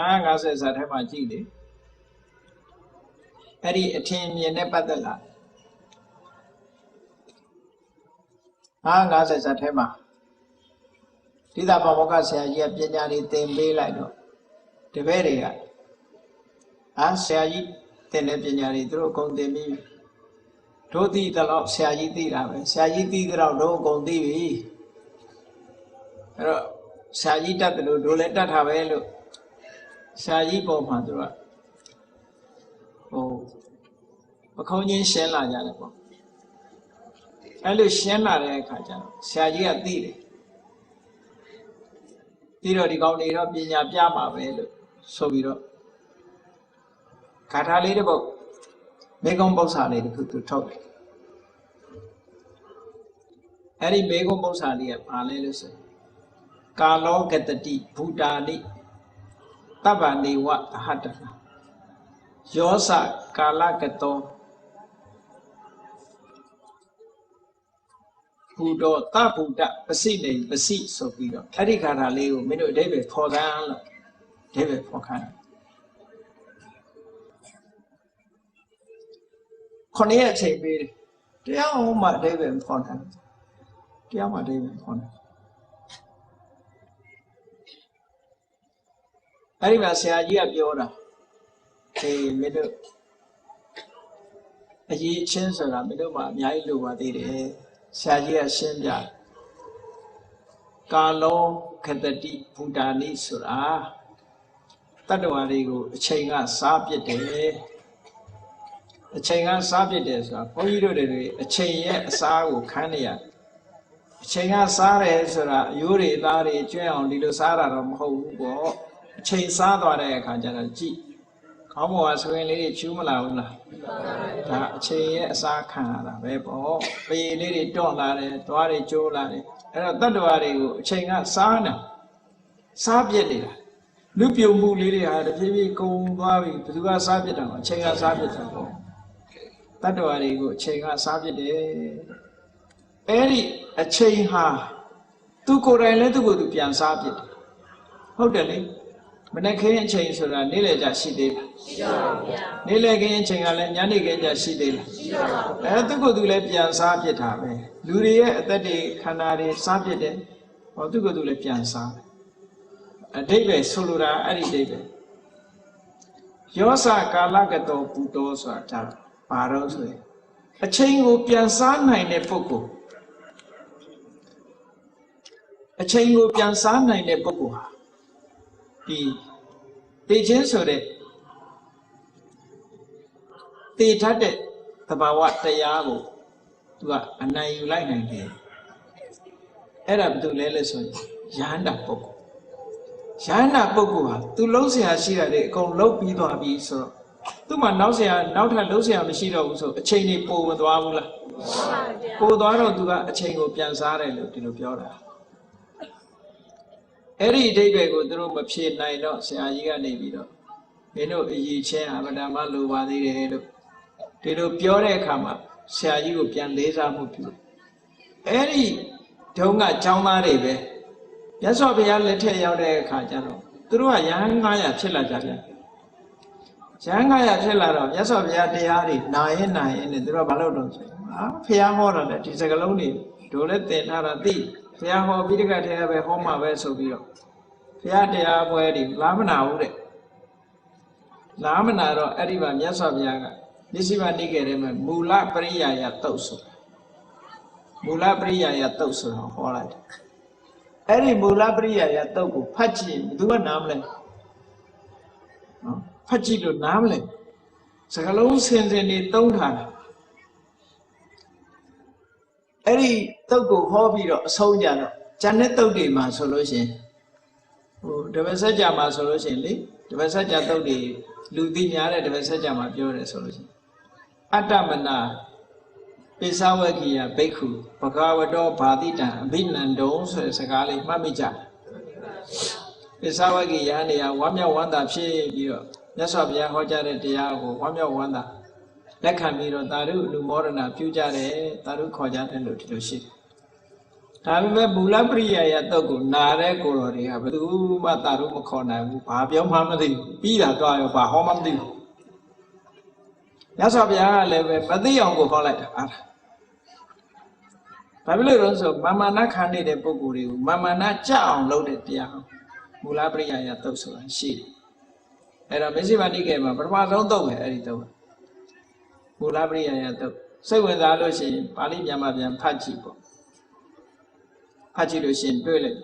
950ဇာတ်ထဲမှာကြည့်လေအဲ့ဒီအထင်မြင်နဲ့ပတ်သက်လာ950ဇာတ်ထဲမှာတိသာဘောကဆရာကြီးကပညာတွေသင်ပေးလိုက်တော့တပည့်တွေကအာဆရာကြီးသင်တဲ့ပညာတွေသူတို့အကုန်သင်ပြီးတို့သိတဲ့လောက်ဆရာကြီးသိတာပဲဆရာကြီးသိတဲ့လောက်တို့အကုန်သိပြီအဲ့တော့ဆရာကြီးတတ်တယ်လို့တို့လည်းတတ်တာပဲလို့ ဆရာကြီးပေါ်မှာသူကဟိုပခုံးချင်းရှင်းလာကြတယ်ပေါ့အဲ့လိုရှင်းလာတဲ့အခါကျတော့ဆရာကြီးကသိတယ်ပြီးတော့ဒီကောင်တွေတော့ပညာပြမှာပဲလို့ဆိုပြီးတော့ဂါထာလေးတစ်ပုဒ်မေကုံပု္ပ္ပာလေးတစ်ခုသူထုတ်တယ်အဲ့ဒီမေကုံပု္ပ္ပာလေးကဘာလဲလို့ဆိုကာလောကတတိဘူတာနိ တဗ္ဗနေဝအဟတနာယောစကာလကတောဘူတော်တဗုဒ္ဓပစိနေပစိဆိုပြီးတော့အဲ့ဒီခါထာလေးကိုမင်းတို့အဓိပ္ပာယ်ဖော်သန်းလို့အဓိပ္ပာယ်ဖော်ခိုင်းခொနည်းအချိန်ပေးတယ်တရားဟောမှအဓိပ္ပာယ်ဖော်တယ်တရားမှအဓိပ္ပာယ်ဖော်တယ် အဲ့ဒီမှာဆရာကြီးကပြောတာအေးမင်းတို့အရေးချင်းဆိုတာမင်းတို့မှအများကြီးလိုပါသေးတယ်ဆရာကြီးကရှင်းပြကာလောခတတိဘုဒ္ဓာနိဆိုတာတတ္တဝါတွေကိုအချိန်ကစားပြစ်တယ်အချိန်ကစားပြစ်တယ်ဆိုတာဘုန်းကြီးတို့တွေအချိန်ရဲ့အစားကိုခန်းနေရအချိန်ကစားတယ်ဆိုတာအယိုးတွေသားတွေကျွဲအောင်ဒီလိုစားတာတော့မဟုတ်ဘူးပေါ့ အချိန်စားသွားတဲ့အခါကျတော့ကြည့်ခေါင်းပေါ်ကဆိုရင်လေးတွေချူးမလာဘူးလားဒါအချိန်ရဲ့အစားခံရတာပဲပေါ့ပေလေးတွေတွန့်လာတယ်သွားတွေကျိုးလာတယ်အဲ့တော့တတ္တဝါတွေကိုအချိန်ကစားနေစားပြစ်နေတာလူပြုံမှုလေးတွေဟာတဖြည်းဖြည်းကုံသွားပြီဘယ်သူကစားပြစ်တာလဲအချိန်ကစားပြစ်တာပေါ့တတ္တဝါတွေကိုအချိန်ကစားပြစ်တယ်အဲ့ဒီအချိန်ဟာသူကိုယ်တိုင်လည်းသူ့ကိုယ်သူပြန်စားပြစ်တယ်ဟုတ်တယ်လေ မနေ့ခင်းအချိန်ဆိုတာနေ့လည်ကြရှိသေးလားရှိပါဘူးဗျာနေ့လည်ခင်းအချိန်ကလည်းညနေခင်းကြရှိသေးလားရှိပါဘူးအဲသူ့ကိုယ်သူလည်းပြန်စားပြစ်တာပဲလူတွေရဲ့အသက်တွေခန္ဓာတွေစားပြစ်တယ်ဟောသူ့ကိုယ်သူလည်းပြန်စားတယ်အတိတ်ပဲဆိုလိုတာအဲ့ဒီအတိတ်ပဲယောစကာလကတောပူတော်ဆိုတာဒါဘာတော့ဆိုရင်အချိန်ကိုပြန်စားနိုင်တဲ့ပုဂ္ဂိုလ်အချိန်ကိုပြန်စားနိုင်တဲ့ပုဂ္ဂိုလ်ဟာ ဒီတေခြင်းဆိုတဲ့တေထက်တဲ့သဘာဝတရားကိုသူကအနိုင်ယူလိုက်နိုင်တယ်အဲ့ဒါဘာလို့လဲလဲဆိုရင်ယန္တာပုဂ္ဂိုလ်ယန္တာပုဂ္ဂိုလ်ဟာသူလုံးဆရာရှိတာတွေအကုန်လုံးပြီးသွားပြီဆိုတော့သူ့မှာနောက်ဆရာနောက်ထပ်လုံးဆရာမရှိတော့ဘူးဆိုအချိန်တွေပိုမသွားဘူးလားပိုသွားတော့သူကအချိန်ကိုပြန်စားတယ်လို့ဒီလိုပြောတာ အဲ့ဒီအဓိပ္ပာယ်ကိုသူတို့မဖြေနိုင်တော့ဆရာကြီးကနေပြီးတော့မင်းတို့အည်ချင်းအမတမလိုပါသေးတယ်လို့ဒီလိုပြောတဲ့အခါမှာဆရာကြီးကိုပြန်လေးစားမှုပြုအဲ့ဒီဒုံကចောင်းသားတွေပဲမြတ်စွာဘုရားလက်ထက်ရောက်တဲ့အခါကျတော့သူတို့ကရဟန်း900ဖြစ်လာကြပြန်ရဟန်း900ဖြစ်လာတော့မြတ်စွာဘုရားတရားတွေနာရင်နာရင်နဲ့သူတို့ကမလုပ်တော့ဆိုဟာဘုရားဟောတာလေဒီစကလုံးတွေတို့လည်းသင်ထားတာသိ ဘုရားဟောပြီးတကတည်းကပဲဟောမှာပဲဆိုပြီးတော့ဘုရားတရားပွဲတွေလာမနာဘူးတဲ့လာမနာတော့အဲ့ဒီမှာမြတ်စွာဘုရားကမြစ္စည်းမနေခဲ့တယ်မှာမူလပရိယာယတုတ်ဆိုမူလပရိယာယတုတ်ဆိုတော့ဟောလိုက်တယ်အဲ့ဒီမူလပရိယာယတုတ်ကိုဖတ်ကြည့်ဘယ်သူကနားမလဲနော်ဖတ်ကြည့်လို့နားမလဲစကလုံးစင်စင်နေတုံးထားတာ အဲ့ဒီတုတ်ကိုဟောပြီးတော့အဆုံးကြတော့ဇန်တဲ့တုတ်တွေမှာဆိုလို့ရှိရင်ဟိုတပည့်ဆက်ကြမှာဆိုလို့ရှိရင်လေတပည့်ဆက်ကြတုတ်တွေလူသိများတဲ့တပည့်ဆက်ကြမှာပြောတယ်ဆိုလို့ရှိရင်အတ္တမနာပိသဝကိယဘိက္ခုဘဂဝတောဘာတိတံအဘိနန္ဒုံဆိုတဲ့စကားလေးမှတ်မိကြပိသဝကိယနေရာဝမ်းမြောက်ဝမ်းသာဖြစ်ပြီးတော့မြတ်စွာဘုရားဟောကြားတဲ့တရားကိုဝမ်းမြောက်ဝမ်းသာ လက်ခံပြီးတော့သာဓုလူမောဒနာပြုကြတယ်သာဓုခေါ်ကြတယ်လို့ဒီလိုရှိတယ်ဒါပေမဲ့မူလပရိယာယတုတ်ကိုနာတဲ့ကိုယ်တော်တွေကဘယ်သူမှတာလို့မခေါ်နိုင်ဘူးဘာပြောမှမသိဘူးပြီးတာတော့ရောဘာဟောမှမသိဘူးရသော်ဗျာကလည်းပဲမသိအောင်ကိုဟောလိုက်တာအားလားဘာဖြစ်လို့လဲဆိုမာမာနခံနေတဲ့ပုဂ္ဂိုလ်တွေကိုမာမာနကြအောင်လုပ်တဲ့တရားမူလပရိယာယတုတ်ဆိုတာရှိတယ်အဲ့တော့မရှိမတိကေမှာပထမဆုံးတုတ်ပဲအဲ့ဒီတုတ် မူလပရိယာယတုတ်စိတ်ဝင်စားလို့ရှိရင်ပါဠိမြန်မာပြန်ဖတ်ကြည့်ပေါ့ဖတ်ကြည့်လို့ရှိရင်တွေ့လိုက်